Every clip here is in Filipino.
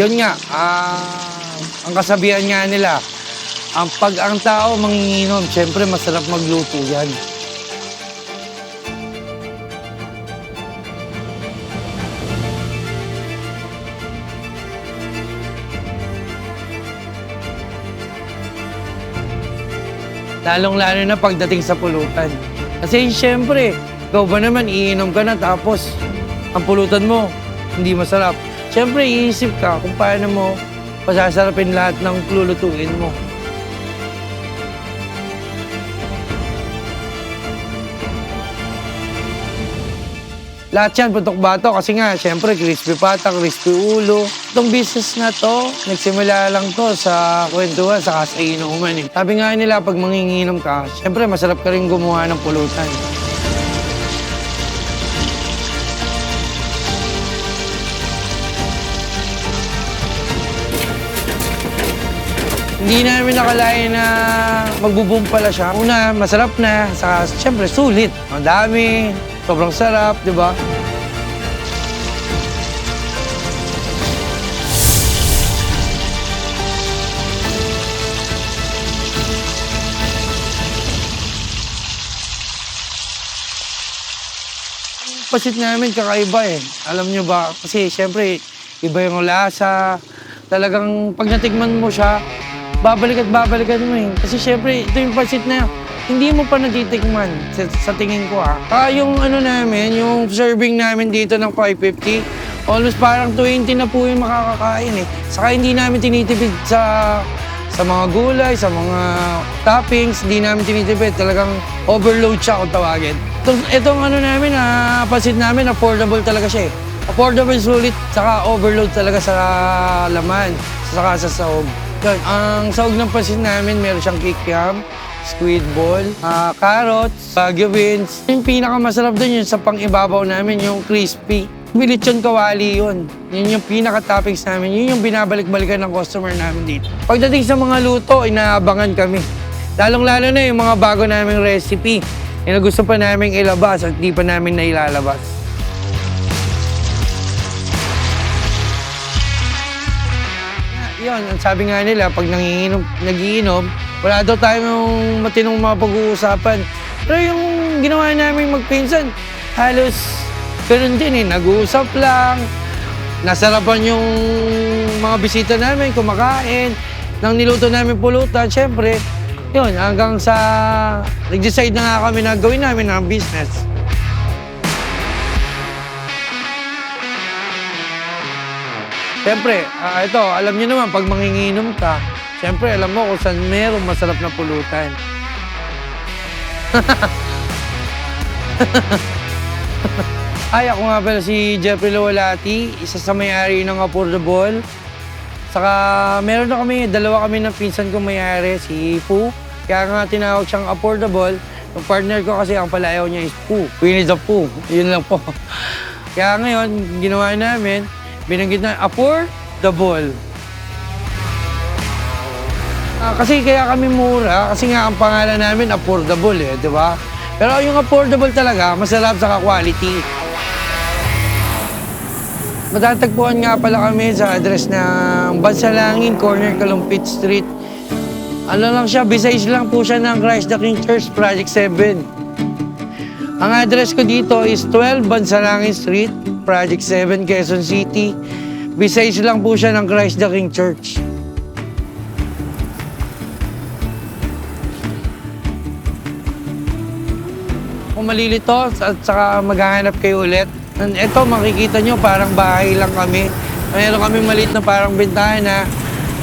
Yun nga, ah, ang kasabihan nga nila, ang pag ang tao manginginom, syempre masarap magluto yan. Lalong-lalo na pagdating sa pulutan. Kasi syempre, ikaw ba naman iinom ka na tapos ang pulutan mo hindi masarap. Syempre, iisip ka kung paano mo pasasarapin lahat ng lulutuin mo. Lahat yan, putok bato. Kasi nga, syempre, crispy pata, crispy ulo. Itong business na to, nagsimula lang to sa kwentuhan, sa sa inuman eh. Sabi nga nila, pag manginginom ka, syempre, masarap ka rin gumawa ng pulutan. Hindi namin nakalain na magbuboom pala siya. Una, masarap na. Saka, syempre, sulit. Ang dami. Sobrang sarap, di ba? Pasit namin kakaiba eh. Alam nyo ba? Kasi syempre, iba yung lasa. Talagang pag natikman mo siya, babalik at babalikan mo eh. Kasi syempre, ito yung pasit na hindi mo pa natitikman sa, sa tingin ko ah. Ah, yung ano namin, yung serving namin dito ng 550, almost parang 20 na po yung makakakain eh. Saka hindi namin tinitipid sa sa mga gulay, sa mga toppings, hindi namin tinitipid. Talagang overload siya kung tawagin. Itong, itong ano namin, ah, pasit namin, affordable talaga siya eh. Affordable, sulit, saka overload talaga sa laman, saka sa sahog. Yun, ang sahog ng pasit namin, meron siyang kikiam, squid ball, ah, carrots, baguio beans. Yung pinakamasarap doon yun sa pang-ibabaw namin, yung crispy. Bilitsyon kawali yun. Yun yung pinaka-toppings namin. Yun yung binabalik-balikan ng customer namin dito. Pagdating sa mga luto, inaabangan kami. Lalong-lalo na yung mga bago naming recipe. Yung gusto pa namin ilabas at di pa namin nailalabas. Yun, ang sabi nga nila, pag nanginginom, nagiinom, wala daw tayong matinong mga pag-uusapan. Pero yung ginawa namin magpinsan, halos ganun din eh. Nag-uusap lang, nasarapan yung mga bisita namin, kumakain, nang niluto namin pulutan, syempre, yun, hanggang sa nag-decide na nga kami na gawin namin ng business. Siyempre, ah, ito, alam niyo naman, pag manginginom ka, siyempre, alam mo kung saan merong masarap na pulutan. Ay, ako nga pala si Jeffrey Lawalati, isa sa may-ari ng Affordable. Saka meron na kami, dalawa kami ng pinsan kong may-ari, si Pooh. Kaya nga tinawag siyang Affordable. Yung partner ko kasi ang palayaw niya is Pooh. Winnie the Pooh. Yun lang po. Kaya ngayon, ginawa namin, binanggit na Affordable. Ah, kasi kaya kami mura, kasi nga ang pangalan namin affordable eh, di ba? Pero yung affordable talaga, masarap sa quality. Matatagpuan nga pala kami sa address ng Bansalangin, corner Kalumpit Street. Ano lang siya, besides lang po siya ng Christ the King Church, Project 7. Ang address ko dito is 12 Bansalangin Street, Project 7, Quezon City. Besides lang po siya ng Christ the King Church. Kung malilito at saka maghahanap kayo ulit, ito makikita nyo parang bahay lang kami. Mayroon kami maliit na parang bintana.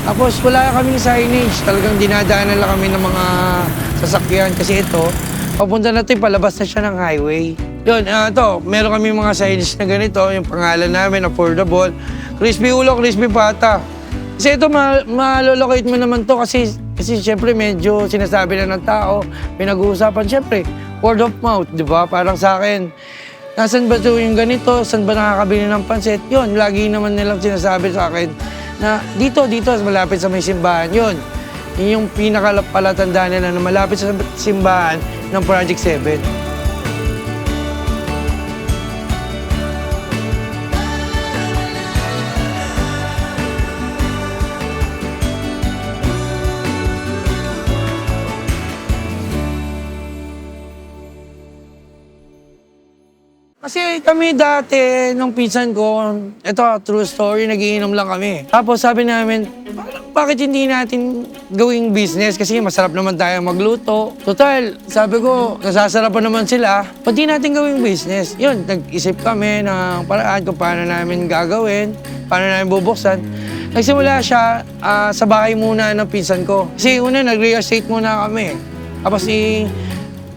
Tapos wala kaming signage. Talagang dinadaanan lang kami ng mga sasakyan kasi ito, papunta natin palabas na siya ng highway. Yun, ah, ito, meron kami mga signage na ganito, yung pangalan namin, affordable. Crispy ulo, crispy pata. Kasi ito, ma malolocate mo naman to kasi, kasi syempre medyo sinasabi na ng tao, pinag-uusapan, syempre, word of mouth, di ba? Parang sa akin, nasan ba ito yung ganito? Saan ba nakakabili ng pansit? Yun, lagi naman nilang sinasabi sa akin na dito, dito, malapit sa may simbahan. Yun yung pinakapalatandaan nila na malapit sa simbahan ng Project 7. Kami dati, nung pinsan ko, ito, true story, nagiinom lang kami. Tapos sabi namin, "Parang bakit hindi natin gawing business? Kasi masarap naman tayo magluto. Total, sabi ko, nasasarapan naman sila, pati natin gawing business. Yun, nag-isip kami ng paraan kung paano namin gagawin, paano namin bubuksan. Nagsimula siya ah, sa bahay muna ng pinsan ko. Kasi una, nag-real estate muna kami. Tapos i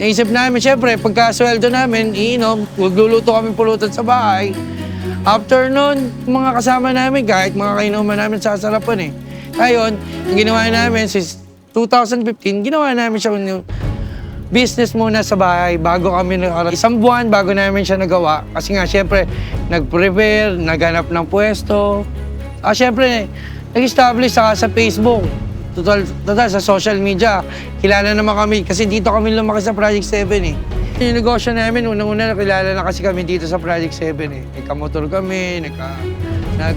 Naisip namin, syempre, pagka sweldo namin, iinom, magluluto kami pulutan sa bahay. After nun, mga kasama namin, kahit mga kainuman namin sasarapan eh. Ngayon, ang ginawa namin, since 2015, ginawa namin siya yung business muna sa bahay bago kami nag isang buwan bago namin siya nagawa kasi nga syempre nag-prepare, naghanap ng pwesto. Ah syempre nag-establish saka sa Facebook. Total, total sa social media. Kilala naman kami kasi dito kami lumaki sa Project 7 eh. Yung negosyo namin, unang-una nakilala na kasi kami dito sa Project 7 eh. Nagkamotor kami, nagka... Nag,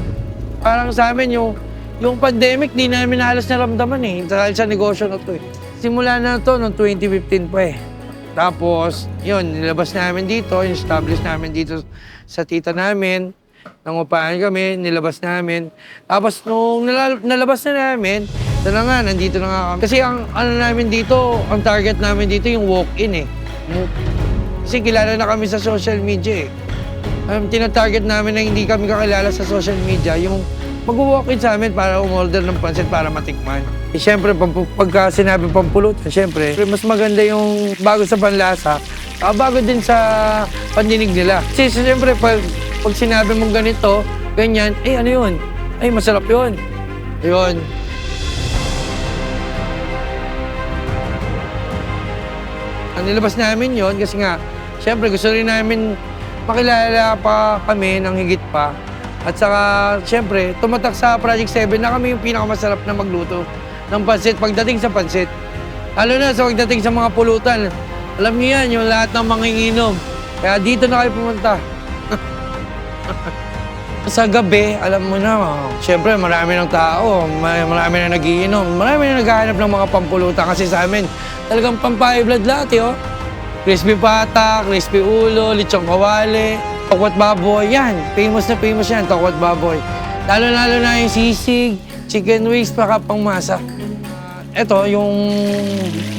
parang sa amin yung, yung pandemic, di namin halos naramdaman eh. Dahil sa negosyo na to eh. Simula na to noong 2015 pa eh. Tapos, yun, nilabas namin dito, establish namin dito sa tita namin. Nangupahan kami, nilabas namin. Tapos nung nala- nalabas na namin, na nga, nandito na nga kami. Kasi ang ano namin dito, ang target namin dito yung walk-in eh. Kasi kilala na kami sa social media eh. Ang tinatarget namin na hindi kami kakilala sa social media, yung mag-walk-in sa amin para umorder ng pansit para matikman. Eh, Siyempre, pag, pagka sinabi pampulutan, siyempre, mas maganda yung bago sa panlasa, ah, bago din sa pandinig nila. Kasi siyempre, pag, pag sinabi mong ganito, ganyan, eh ano yun? Ay, masarap yun. Yun. Ang nilabas namin yon kasi nga, siyempre gusto rin namin makilala pa kami ng higit pa. At saka, siyempre, tumatak sa Project 7 na kami yung pinakamasarap na magluto ng pansit pagdating sa pansit. Lalo na sa pagdating sa mga pulutan. Alam niyo yan, yung lahat ng manginginom. Kaya dito na kayo pumunta. Sa gabi, alam mo na, siyempre marami ng tao, ma- marami na nagiinom, marami na naghahanap ng mga pampulutan kasi sa amin, talagang pampahay blood lahat eh, oh. Crispy pata, crispy ulo, lechong kawali, tokwat baboy, yan. Famous na famous yan, tokwat baboy. Lalo-lalo na yung sisig, chicken wings, baka pang masa. Ito, yung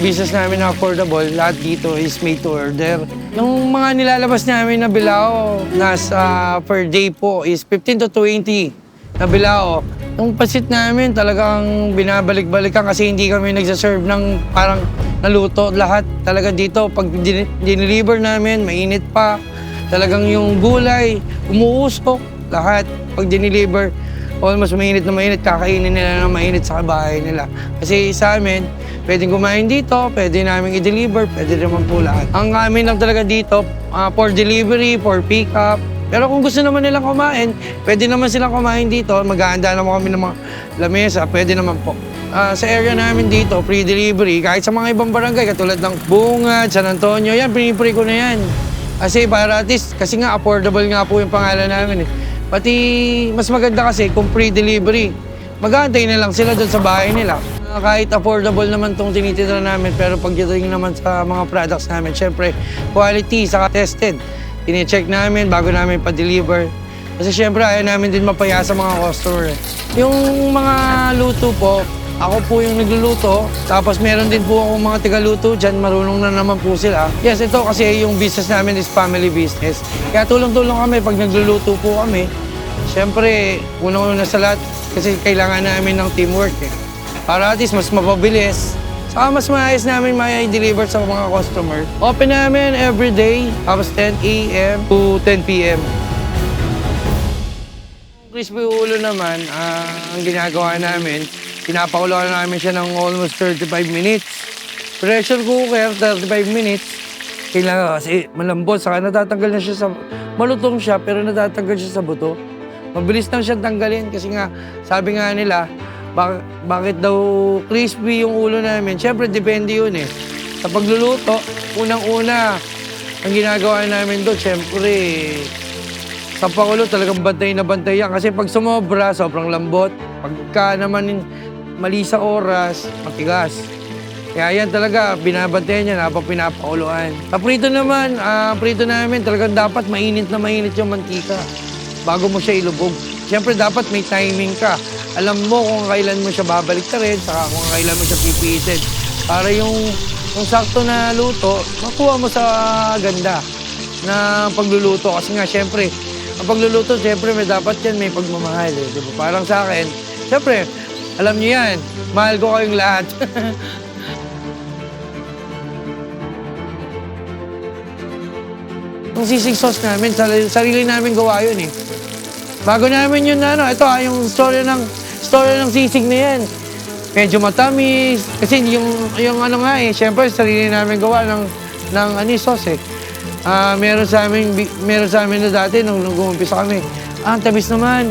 business namin na affordable, lahat dito is made to order. Yung mga nilalabas namin na bilao, nasa per day po is 15 to 20 na bilao. Yung pasit namin talagang binabalik-balikan kasi hindi kami nagsaserve ng parang naluto lahat. Talaga dito, pag din- dineliver namin, mainit pa. Talagang yung gulay, umuusok lahat pag dineliver almost mainit na mainit, kakainin nila ng mainit sa bahay nila. Kasi sa amin, pwedeng kumain dito, pwede namin i-deliver, pwede naman po lahat. Ang amin lang talaga dito, ah, for delivery, for pick up. Pero kung gusto naman nilang kumain, pwede naman silang kumain dito. Maghahanda naman kami ng mga lamesa, pwede naman po. Ah, sa area namin dito, free delivery, kahit sa mga ibang barangay, katulad ng Bungad, San Antonio, yan, pinipre ko na yan. Kasi para at least, kasi nga affordable nga po yung pangalan namin eh. Pati mas maganda kasi kung free delivery. Mag-aantay na lang sila doon sa bahay nila. Ah, kahit affordable naman itong tinitira namin, pero pagdating naman sa mga products namin, syempre, quality, saka tested. Tine-check namin bago namin pa-deliver. Kasi syempre, ayaw namin din mapaya sa mga customer. Yung mga luto po, ako po yung nagluluto, tapos meron din po akong mga tigaluto dyan, marunong na naman po sila. Yes, ito kasi yung business namin is family business. Kaya tulong-tulong kami pag nagluluto po kami. Siyempre, unang-una sa lahat, kasi kailangan namin ng teamwork eh. Para at least mas mapabilis. Saka mas maayos namin may deliver sa mga customer. Open namin every day, tapos 10 a.m. to 10 p.m. Crispy ulo naman, ah, ang ginagawa namin, pinapakuluan namin siya ng almost 35 minutes. Pressure cooker, 35 minutes. Kailangan kasi malambot, saka natatanggal na siya sa... Malutong siya, pero natatanggal siya sa buto. Mabilis lang siya tanggalin kasi nga, sabi nga nila, bak- bakit daw crispy yung ulo namin? Siyempre, depende yun eh. Sa pagluluto, unang-una, ang ginagawa namin doon, siyempre, sa pakulo talagang bantay na bantay yan. Kasi pag sumobra, sobrang lambot. Pagka naman mali sa oras, matigas. Kaya yan talaga, binabantayan niya habang pinapakuluan. Sa prito naman, ah, prito namin talagang dapat mainit na mainit yung mantika bago mo siya ilubog. Siyempre dapat may timing ka. Alam mo kung kailan mo siya babalik ka rin, saka kung kailan mo siya pipitin. Para yung, yung sakto na luto, makuha mo sa ganda na pagluluto. Kasi nga, siyempre, ang pagluluto, siyempre, may dapat yan, may pagmamahal. Eh, di ba? Parang sa akin, siyempre, alam niyo yan, mahal ko kayong lahat. Yung sisig sauce namin, sarili namin gawa yun eh. Bago namin yun na ano, ito ah, yung story ng, story ng sisig na yan. Medyo matamis, kasi yung, yung ano nga eh, syempre sarili namin gawa ng, ng ani sauce eh. Ah, meron sa amin, meron sa amin na dati nung, nung umumpisa kami. Ah, ang tamis naman.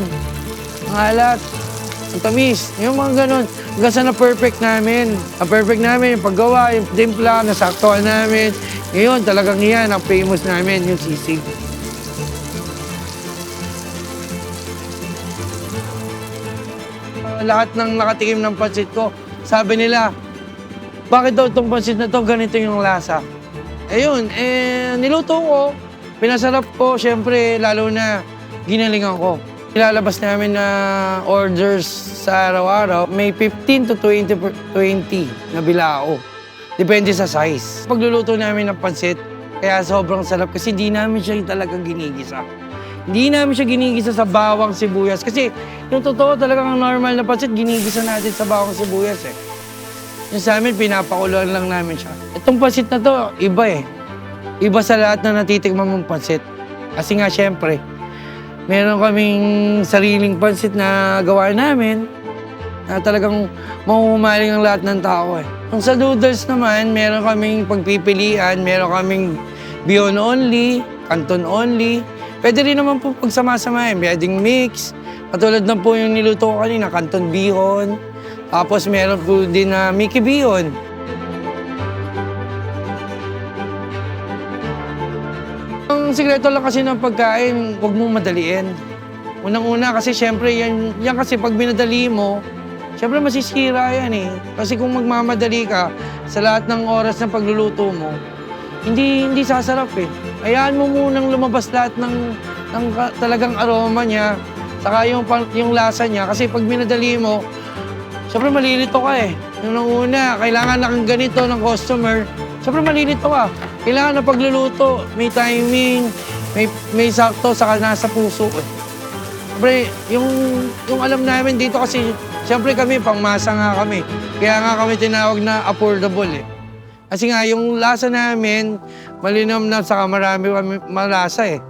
Ang alat. Ang tamis. Yung mga ganun. Hanggang sa na-perfect namin. Ang perfect namin, yung paggawa, yung timpla, nasaktuhan namin. Ngayon, talagang yan ang famous namin, yung sisig. Lahat ng nakatikim ng pansit ko, sabi nila, bakit daw itong pansit na to ganito yung lasa? Ayun, eh, niluto ko, pinasarap ko, syempre, lalo na ginalingan ko. Ilalabas namin na orders sa araw-araw, may 15 to 20, per- 20 na bilao. Depende sa size. Pagluluto namin ng pansit, kaya sobrang sarap kasi di namin siya talagang ginigisa. Hindi namin siya ginigisa sa bawang sibuyas. Kasi yung totoo talagang ang normal na pansit, ginigisa natin sa bawang sibuyas eh. Yung sa amin, pinapakuluan lang namin siya. Itong pansit na to, iba eh. Iba sa lahat na natitikman mong pansit. Kasi nga, syempre, meron kaming sariling pansit na gawa namin na talagang mahuhumaling ang lahat ng tao eh. Kung sa noodles naman, meron kaming pagpipilian, meron kaming beyond only, canton only. Pwede rin naman po pagsama-samahin, pwedeng mix. Katulad ng po yung niluto ko kanina, canton bihon. Tapos meron po din na Mickey Bihon. Ang sikreto lang kasi ng pagkain, huwag mong madaliin. Unang-una kasi syempre yan, yan kasi pag binadali mo, syempre masisira yan eh. Kasi kung magmamadali ka sa lahat ng oras ng pagluluto mo, hindi hindi sasarap eh. Hayaan mo munang lumabas lahat ng, ng talagang aroma niya, saka yung, yung lasa niya. Kasi pag binadali mo, Siyempre malilito ka eh. Nang una, kailangan na kang ganito ng customer. Siyempre malilito ka. Kailangan na pagluluto, may timing, may, may sakto, saka nasa puso. eh. Siyempre, yung, yung alam namin dito kasi, siyempre kami, pangmasa nga kami. Kaya nga kami tinawag na affordable eh. Kasi nga, yung lasa namin, malinom na, saka marami kami malasa eh.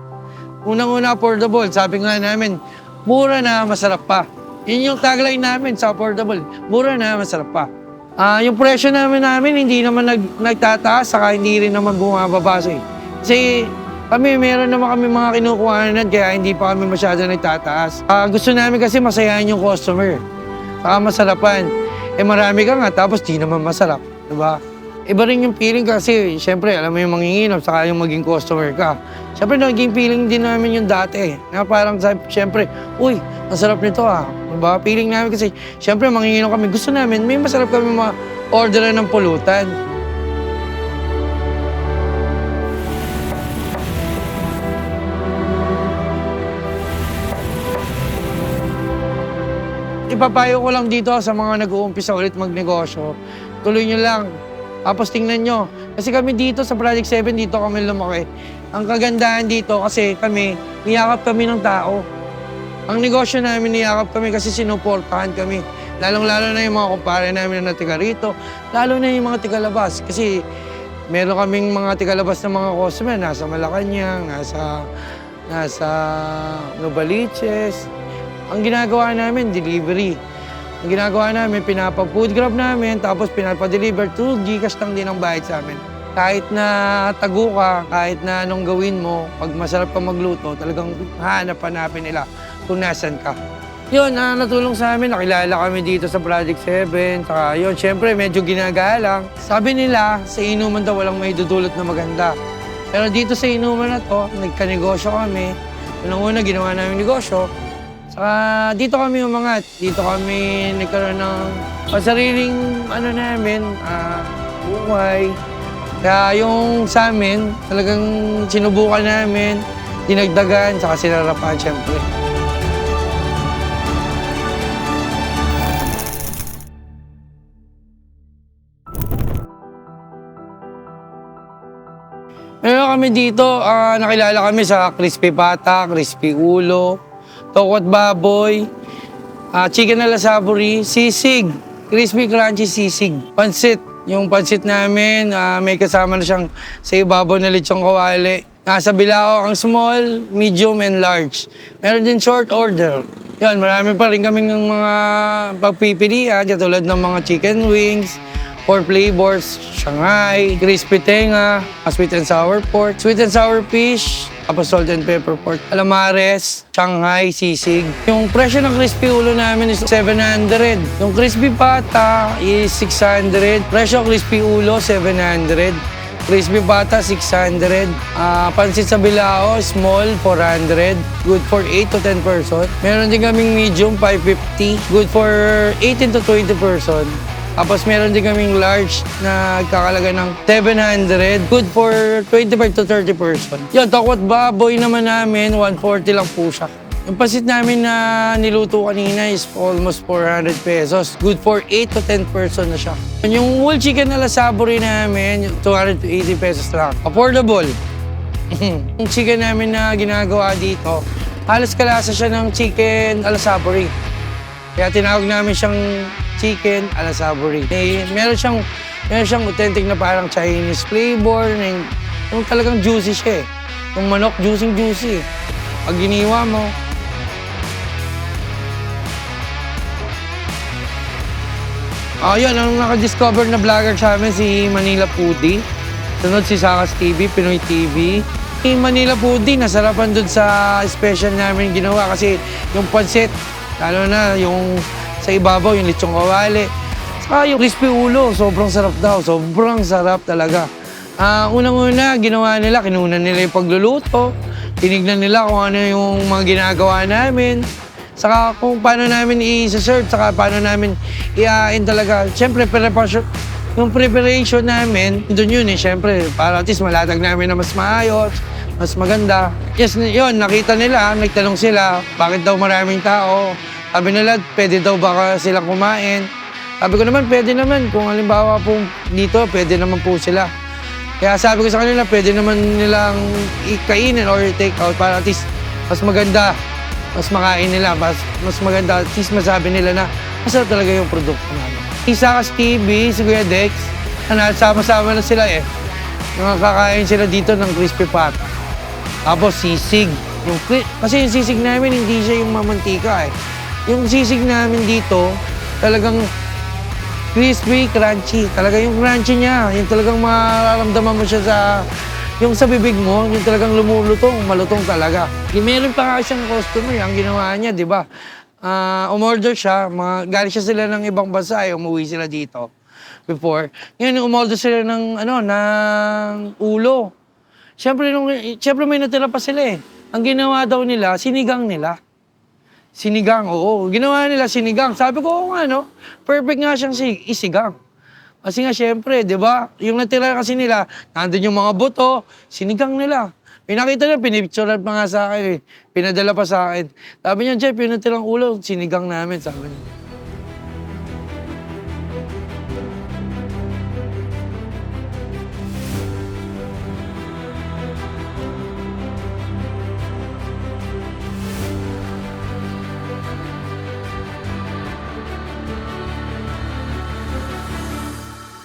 Unang-una affordable, sabi nga namin, mura na, masarap pa. Yun yung tagline namin sa affordable. Mura na, masarap pa. Ah, yung presyo namin namin hindi naman nag, nagtataas saka hindi rin naman bumababa eh. Kasi kami meron naman kami mga kinukuhanan kaya hindi pa kami masyado nagtataas. Ah, gusto namin kasi masayahan yung customer. Saka masarapan. Eh marami ka nga tapos di naman masarap. Diba? Iba rin yung feeling kasi, syempre, alam mo yung manginginom, saka yung maging customer ka. Syempre, naging feeling din namin yung dati. Na parang, syempre, uy, ang sarap nito ah. Diba? Feeling namin kasi, syempre, manginginom kami. Gusto namin, may masarap kami ma-orderan ng pulutan. Ipapayo ko lang dito sa mga nag-uumpisa ulit magnegosyo. Tuloy nyo lang. Tapos tingnan nyo. Kasi kami dito sa Project 7, dito kami lumaki. Ang kagandahan dito kasi kami, niyakap kami ng tao. Ang negosyo namin, niyakap kami kasi sinuportahan kami. Lalong-lalo na yung mga kumpare namin na tiga rito. Lalo na yung mga tigalabas. Kasi meron kaming mga tigalabas na mga customer. Nasa Malacanang, nasa, nasa Novaliches. Ang ginagawa namin, delivery. Ang ginagawa namin, pinapa-food grab namin, tapos pinapa-deliver to Gcash lang din ang bayad sa amin. Kahit na tago ka, kahit na anong gawin mo, pag masarap ka magluto, talagang hanap-hanapin nila kung nasan ka. Yun, ah, natulong sa amin, nakilala kami dito sa Project 7. Saka yun, syempre medyo ginagalang. Sabi nila, sa inuman daw walang may dudulot na maganda. Pero dito sa inuman na to, nagkanegosyo kami. Unang-una, ginawa namin negosyo. Saka dito kami umangat. Dito kami nagkaroon ng sariling ano namin, ah, buhay. Kaya yung sa amin, talagang sinubukan namin, dinagdagan, saka sinarapan syempre. Meron kami dito, ah, nakilala kami sa crispy pata, crispy ulo, tokot baboy, ah, chicken ala saburi, sisig, crispy crunchy sisig, pansit. Yung pansit namin, ah, may kasama na siyang sa ibabaw na lechong kawali. Nasa bilao ang small, medium, and large. Meron din short order. Yan, marami pa rin kaming mga pagpipilian, katulad ng mga chicken wings, Four flavors, Shanghai, crispy tenga, sweet and sour pork, sweet and sour fish, tapos salt and pepper pork, calamares, Shanghai, sisig. Yung presyo ng crispy ulo namin is 700. Yung crispy pata is 600. Presyo ng crispy ulo, 700. Crispy pata, 600. Ah, pansit sa bilao, small, 400. Good for 8 to 10 person. Meron din kaming medium, 550. Good for 18 to 20 person. Tapos meron din kaming large na kakalaga ng 700. Good for 25 to 30 person. Yun, takwat baboy naman namin, 140 lang po siya. Yung pasit namin na niluto kanina is almost 400 pesos. Good for 8 to 10 person na siya. Yung whole chicken na lasaburi namin, yung 200 to 80 pesos lang. Affordable. yung chicken namin na ginagawa dito, halos kalasa siya ng chicken alasaburi. Kaya tinawag namin siyang chicken alasaburi. Eh, meron siyang meron siyang authentic na parang Chinese flavor, yung, yung talagang juicy siya eh. Yung manok, juicy juicy. Pag giniwa mo, Ah, yun, ang nakadiscover na vlogger sa amin si Manila Pudi. Sunod si Sakas TV, Pinoy TV. Yung Manila Pudi, nasarapan dun sa special namin ginawa kasi yung pansit, lalo na yung sa ibabaw, yung lechong kawali. Saka yung crispy ulo, sobrang sarap daw. Sobrang sarap talaga. Ah, unang-una, ginawa nila, kinunan nila yung pagluluto. Tinignan nila kung ano yung mga ginagawa namin. Saka kung paano namin i-serve, saka paano namin iain talaga. Siyempre, preparation, yung preparation namin, doon yun eh, siyempre, para at least malatag namin na mas maayos, mas maganda. Yes, yun, nakita nila, nagtanong sila, bakit daw maraming tao? Sabi nila, pwede daw baka silang kumain. Sabi ko naman, pwede naman. Kung halimbawa po dito, pwede naman po sila. Kaya sabi ko sa kanila, pwede naman nilang ikainin or take out para at least mas maganda, mas makain nila, mas, mas maganda, at least masabi nila na masarap talaga yung produkto namin. Isa kas TV, si Kuya Dex, ano, sama-sama na sila eh. Nakakain sila dito ng crispy pata. Tapos sisig. Yung, kasi yung sisig namin, hindi siya yung mamantika eh. Yung sisig namin dito, talagang crispy, crunchy. Talaga yung crunchy niya, yung talagang mararamdaman mo siya sa yung sa bibig mo, yung talagang lumulutong, malutong talaga. Meron pa nga siyang customer, ang ginawa niya, di ba? Ah, umorder siya, mga, galing siya sila ng ibang bansa, eh, umuwi sila dito before. Ngayon, umorder sila ng, ano, ng ulo. Siyempre, nung, siyempre may natira pa sila eh. Ang ginawa daw nila, sinigang nila. Sinigang, oo. Ginawa nila sinigang. Sabi ko, oo nga, no? Perfect nga siyang si- isigang. Kasi nga, syempre, di ba? Yung natira kasi nila, nandun yung mga buto, sinigang nila. Pinakita nila, pinipicturean pa nga sa akin eh. Pinadala pa sa akin. Sabi niya, Jeff, yung natirang ulo, sinigang namin, sabi niya.